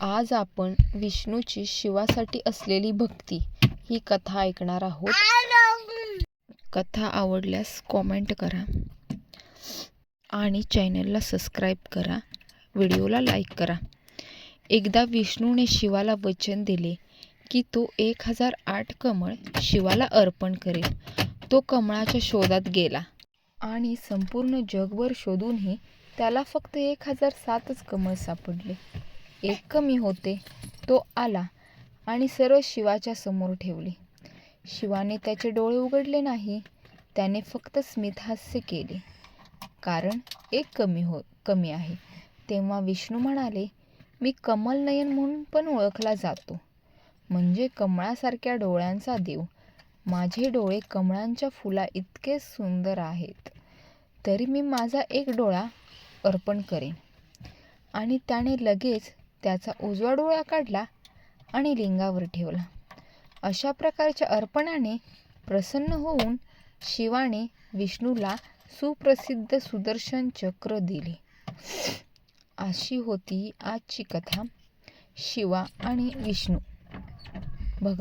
आज आपण विष्णूची शिवासाठी असलेली भक्ती ही कथा ऐकणार आहोत. कथा आवडल्यास कॉमेंट करा आणि चॅनलला सबस्क्राईब करा. व्हिडिओला लाईक करा. एकदा विष्णूने शिवाला वचन दिले की तो एक हजार आठ कमळ शिवाला अर्पण करेल. तो कमळाच्या शोधात गेला आणि संपूर्ण जगभर शोधूनही त्याला फक्त एक हजार सातच कमळ सापडले. एक कमी होते. तो आला आणि सर्व शिवाच्या समोर ठेवले. शिवाने त्याचे डोळे उघडले नाही. त्याने फक्त स्मितहास्य केले. कारण एक कमी हो कमी आहे. तेव्हा विष्णू म्हणाले मी कमल नयन म्हणून पण ओळखला जातो. म्हणजे कमळासारख्या डोळ्यांचा देव. माझे डोळे कमळांच्या फुला इतके सुंदर आहेत. तरी मी माझा एक डोळा अर्पण करेन. आणि त्याने लगेच त्याचा उजवा डोळा काढला आणि लिंगावर ठेवला. अशा प्रकारच्या अर्पणाने प्रसन्न होऊन शिवाने विष्णूला सुप्रसिद्ध सुदर्शन चक्र दिले. अशी होती आजची कथा. शिवा आणि विष्णू. भगवान